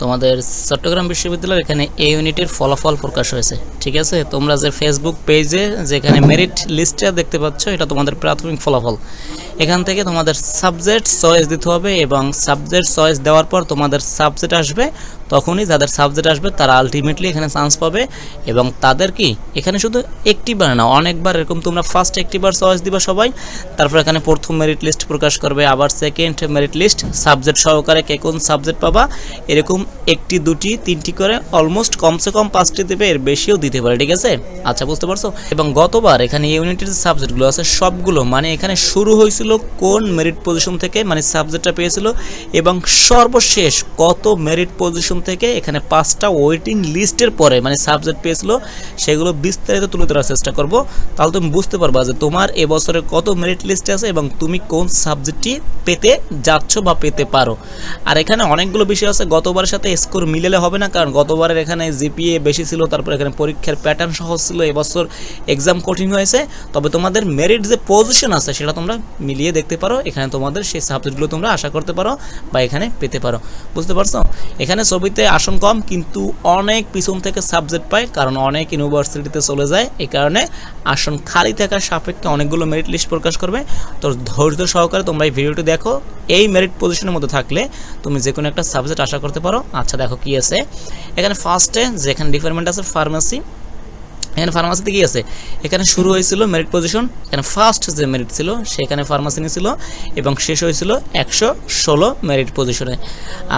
তোমাদের চট্টগ্রাম বিশ্ববিদ্যালয়ের এখানে এ ইউনিটের ফলাফল প্রকাশ হয়েছে। ঠিক আছে? তোমরা যে ফেসবুক পেজে যেখানে মেরিট লিস্টটা দেখতে পাচ্ছ, এটা তোমাদের প্রাথমিক ফলাফল। এখান থেকে তোমাদের সাবজেক্ট চয়েস দিতে হবে এবং সাবজেক্ট চয়েস দেওয়ার পর তোমাদের সাবজেক্ট আসবে, তখনই যাদের সাবজেক্ট আসবে তারা আলটিমেটলি এখানে চান্স পাবে এবং তাদের কি? এখানে শুধু একটিবার না, অনেকবার এরকম তোমরা ফার্স্ট একটিবার চয়েস দিবা সবাই, তারপর এখানে প্রথম মেরিট লিস্ট প্রকাশ করবে, আবার সেকেন্ড মেরিট লিস্ট সাবজেক্ট সহকারে কে কোন সাবজেক্ট পাবা, এরকম একটি, দুটি, তিনটি করে অলমোস্ট কমসে কম পাঁচটি দেবে, এর বেশিও দিতে পারে, ঠিক আছে? আচ্ছা বুঝতে পারছ? এবং গতবার এখানে ইউনিটের সাবজেক্টগুলো আছে, সবগুলো মানে এখানে শুরু হয়েছিল কোন মেরিট পজিশন থেকে মানে সাবজেক্টটা পেয়েছিল, এবং সর্বশেষ কত মেরিট পজিশন থেকে এখানে পাঁচটা ওয়েটিং লিস্টের পরে মানে সাবজেক্ট পেয়েছিল, সেগুলো বিস্তারিত তুলে ধরার চেষ্টা করব। তাহলে তুমি বুঝতে পারবা যে তোমার এবছরে কত মেরিট লিস্টে আছে এবং তুমি কোন সাবজেক্টটি পেতে যাচ্ছ বা পেতে পারো। আর এখানে অনেকগুলো বিষয় আছে, গতবারের সাথে স্কোর মিলেলে হবে না, কারণ গতবারের এখানে জিপিএ বেশি ছিল, তারপর এখানে পরীক্ষার প্যাটার্ন সহজ ছিল, এবছর এক্সাম কঠিন হয়েছে। তবে তোমাদের মেরিট যে পজিশন আছে, সেটা তোমরা মিলিয়ে দেখতে পারো। এখানে তোমাদের সেই সাবজেক্টগুলো তোমরা আশা করতে পারো বা এখানে পেতে পারো। বুঝতে পারছ? এখানে ছবিতে আসন কম, কিন্তু অনেক পিছন থেকে সাবজেক্ট পায়, কারণ অনেক ইউনিভার্সিটিতে চলে যায়। এই কারণে আসন খালি থাকার সাপেক্ষে অনেকগুলো মেরিট লিস্ট প্রকাশ করবে। তো ধৈর্য সহকারে তোমরা এই ভিডিওটি দেখো। এই মেরিট পজিশনের মধ্যে থাকলে তুমি যে কোনো একটা সাবজেক্ট আশা করতে পারো। আচ্ছা দেখো কি আছে? এখানে ফার্স্টে যেখানে ডিপার্টমেন্ট আছে ফার্মেসি এখানে ফার্মাসিতে কি আছে? এখানে শুরু হয়েছিল মেরিট পজিশন এখানে ফার্স্ট যে মেরিট ছিল, সেখানে ফার্মাসি নিয়েছিল, এবং শেষ হয়েছিল একশো ষোলো মেরিট পজিশনে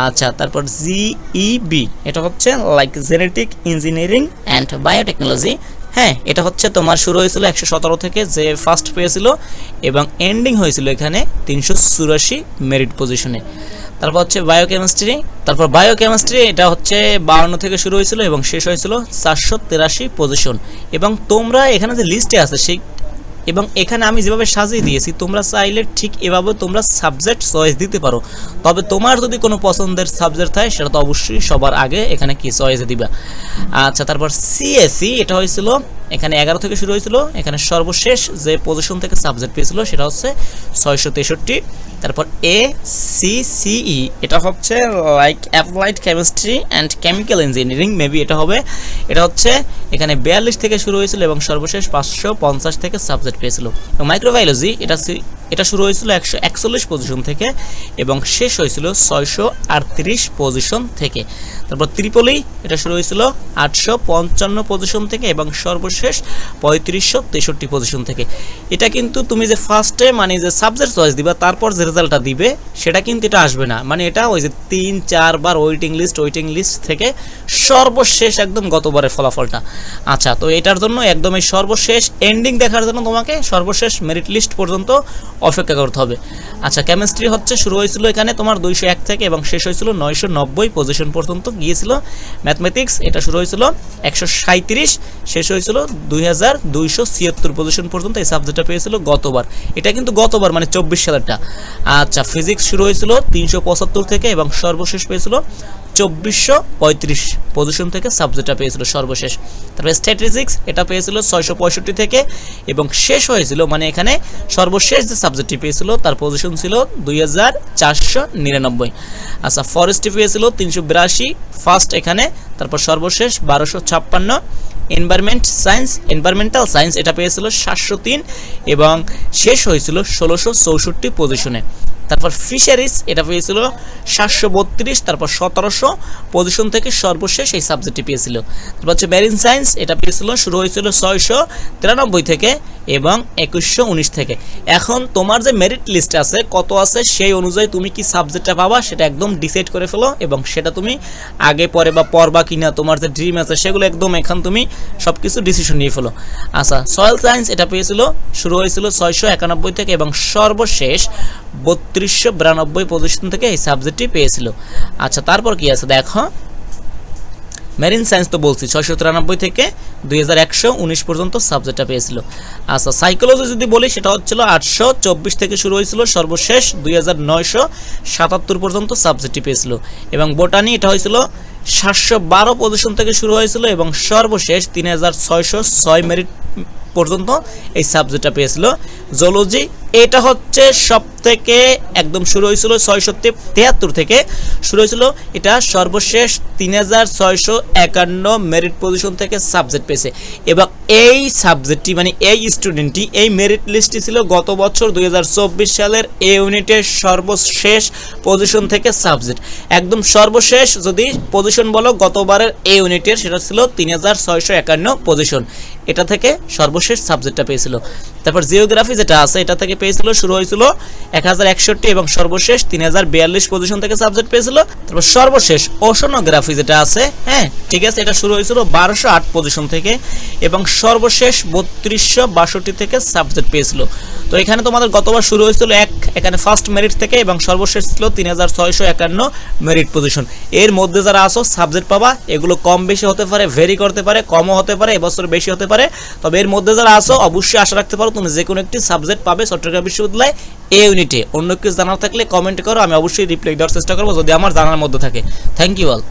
আচ্ছা তারপর জিইবি এটা হচ্ছে like genetic engineering and biotechnology হ্যাঁ এটা হচ্ছে তোমার শুরু হয়েছিল একশো সতেরো থেকে, যে ফার্স্ট পেয়েছিল, এবং এন্ডিং হয়েছিল এখানে তিনশো চুরাশি মেরিট পজিশনে তারপর হচ্ছে বায়োকেমিস্ট্রি তারপর বায়োকেমিস্ট্রি এটা হচ্ছে বাউন্ন থেকে শুরু হয়েছিল এবং শেষ হয়েছিল চারশো তেরাশি পজিশন এবং তোমরা এখানে যে লিস্টে আছে সেই এবং এখানে আমি যেভাবে সাজিয়ে দিয়েছি, তোমরা চাইলে ঠিক এভাবে তোমরা সাবজেক্ট চয়েস দিতে পারো। তবে তোমার যদি কোনো পছন্দের সাবজেক্ট থাকে, সেটা তো অবশ্যই সবার আগে এখানে কি চয়েস দিবা। আচ্ছা তারপর সিএসসি এটা হয়েছিল এখানে এগারো থেকে শুরু হয়েছিল। এখানে সর্বশেষ যে পজিশন থেকে সাবজেক্ট পেয়েছিল সেটা হচ্ছে ছয়শো তেষট্টি। তারপর এ সি সিই এটা হচ্ছে like applied chemistry and chemical engineering maybe এটা হবে। এটা হচ্ছে এখানে বিয়াল্লিশ থেকে শুরু হয়েছিল এবং সর্বশেষ পাঁচশো পঞ্চাশ থেকে সাবজেক্ট পেয়েছিল। মাইক্রোবায়োলজি এটা এটা শুরু হয়েছিল একশো একচল্লিশ পজিশন থেকে এবং শেষ হয়েছিল ছয়শো আটত্রিশ পজিশন থেকে। তারপর ত্রিপলি, এটা শুরু হয়েছিল আটশো পঞ্চান্ন পজিশন থেকে এবং সর্বশেষ পঁয়ত্রিশশো তেষট্টি পজিশন থেকে। এটা কিন্তু তুমি যে ফার্স্টে মানে যে সাবজেক্ট চয়েস দিবা, তারপর যে রেজাল্টটা দিবে, সেটা কিন্তু এটা আসবে না। মানে এটা ওই যে তিন চারবার ওয়েটিং লিস্ট ওয়েটিং লিস্ট থেকে সর্বশেষ একদম গতবারের ফলাফলটা। আচ্ছা তো এটার জন্য একদম এই সর্বশেষ এন্ডিং দেখার জন্য তোমাকে সর্বশেষ মেরিট লিস্ট পর্যন্ত অপেক্ষা করতে হবে। আচ্ছা কেমিস্ট্রি হচ্ছে, শুরু হয়েছিল এখানে তোমার দুইশো এক থেকে এবং শেষ হয়েছিল নয়শো নব্বই পজিশন পর্যন্ত গিয়েছিল। ম্যাথমেটিক্স এটা শুরু হয়েছিল একশো সাঁত্রিশ শেষ হয়েছিল দুই হাজার দুইশো ছিয়াত্তর পজিশন পর্যন্ত এই সাবজেক্টটা পেয়েছিল গতবার। এটা কিন্তু গতবার মানে চব্বিশ সালেরটা। আচ্ছা ফিজিক্স শুরু হয়েছিল তিনশো পঁচাত্তর থেকে এবং সর্বশেষ পেয়েছিল চব্বিশশো পঁয়ত্রিশ পজিশন থেকে সাবজেক্টটা পেয়েছিল সর্বশেষ। তারপরে স্ট্যাটিস্টিক্স এটা পেয়েছিল ছয়শো পঁয়ষট্টি থেকে এবং শেষ হয়েছিল মানে এখানে সর্বশেষ যে সাবজেক্টটি পেয়েছিল, তার পজিশন ছিল দুই হাজার চারশো নিরানব্বই। আচ্ছা ফরেস্টটি পেয়েছিল তিনশো বিরাশি ফার্স্ট এখানে, তারপর সর্বশেষ বারোশো ছাপ্পান্ন এনভায়রনমেন্ট সায়েন্স এনভায়রনমেন্টাল সায়েন্স এটা পেয়েছিল সাতশো তিন, এবং শেষ হয়েছিল ষোলোশো চৌষট্টি পজিশনে তারপর ফিশারিজ এটা পেয়েছিল সাতশো বত্রিশ, তারপর সতেরোশো পজিশন থেকে সর্বশেষ এই সাবজেক্টটি পেয়েছিল। তারপর হচ্ছে ম্যারিন সায়েন্স এটা পেয়েছিল, শুরু হয়েছিল ছয়শো তিরানব্বই থেকে এবং একুশশো উনিশ থেকে। এখন তোমার যে মেরিট লিস্ট আছে, কত আছে, সেই অনুযায়ী তুমি কি সাবজেক্টটা পাবা, সেটা একদম ডিসাইড করে ফেলো এবং সেটা তুমি আগে, পরে বা পরবা কিনা, তোমার যে ড্রিম আছে, সেগুলো একদম এখন তুমি সব কিছু ডিসিশন নিয়ে ফেলো। আচ্ছা সয়েল সায়েন্স এটা পেয়েছিল, শুরু হয়েছিল ছয়শো একানব্বই থেকে এবং সর্বশেষ বত্রিশশো বিরানব্বই পজিশন থেকে এই সাবজেক্টটি পেয়েছিল। আচ্ছা তারপর কি আছে? দেখো। মেরিন সায়েন্স তো বলছি, ছয়শো তিরানব্বই থেকে দুই হাজার একশো উনিশ পর্যন্ত সাবজেক্টটা পেয়েছিল। আচ্ছা সাইকোলজি যদি বলি, সেটা হচ্ছিল আটশো চব্বিশ থেকে শুরু হয়েছিল, সর্বশেষ দুই হাজার নয়শো সাতাত্তর পর্যন্ত সাবজেক্টটি পেয়েছিল। এবং বোটানি এটা হয়েছিল সাতশো বারো পজিশন থেকে শুরু হয়েছিল, এবং সর্বশেষ তিন হাজার ছয়শো ছয় মেরিট পর্যন্ত এই সাবজেক্টটা পেয়েছিল। জোলজি এটা হচ্ছে সব থেকে একদম শুরু হয়েছিল ছয়শো তেহাত্তর থেকে শুরু হয়েছিল। এটা সর্বশেষ তিন হাজার ছয়শো একান্ন মেরিট পজিশন থেকে সাবজেক্ট পেয়েছে। এবং এই সাবজেক্টটি মানে এই স্টুডেন্টটি এই মেরিট লিস্টটি ছিল গত বছর দু হাজার চব্বিশ সালের এ ইউনিটের সর্বশেষ পজিশন থেকে সাবজেক্ট একদম সর্বশেষ যদি পজিশন বলো, গতবারের এ ইউনিটের সেটা ছিল তিন হাজার ছয়শো একান্ন পজিশন এটা থেকে সর্বশেষ সাবজেক্টটা পেয়েছিল। তারপর জিওগ্রাফি যেটা আছে, এটা থেকে পেয়েছিল, শুরু হয়েছিল এক হাজার একষট্টি এবং সর্বশেষ তিন হাজার বিয়াল্লিশ পজিশন থেকে সাবজেক্ট পেয়েছিল। তারপর সর্বশেষ ওশনোগ্রাফি যেটা আছে হ্যাঁ ঠিক আছে, এটা শুরু হয়েছিল বারোশো পজিশন থেকে এবং সর্বশেষ বত্রিশশো বাষট্টি থেকে সাবজেক্ট পেয়েছিল। তো এখানে তোমাদের গতবার শুরু হয়েছিল এক, এখানে ফার্স্ট মেরিট থেকে এবং সর্বশেষ ছিল তিন হাজার ছয়শো একান্ন মেরিট পজিশন এর মধ্যে যারা আসো সাবজেক্ট পাবা, এগুলো কম বেশি হতে পারে ভেরি করতে পারে, কমও হতে পারে, এবছর বেশি হতে পারে। তবে এর মধ্যে যারা আসো অবশ্যই আশা রাখতে পারো, তুমি যে কোনো একটি সাবজেক্ট পাবে চট্টগ্রাম বিশ্ববিদ্যালয় এ ইউনিটে অন্য কিছু জানার থাকলে কমেন্ট করো, আমি অবশ্যই রিপ্লাই দেওয়ার চেষ্টা করব, যদি আমার জানার মধ্যে থাকে। Thank you all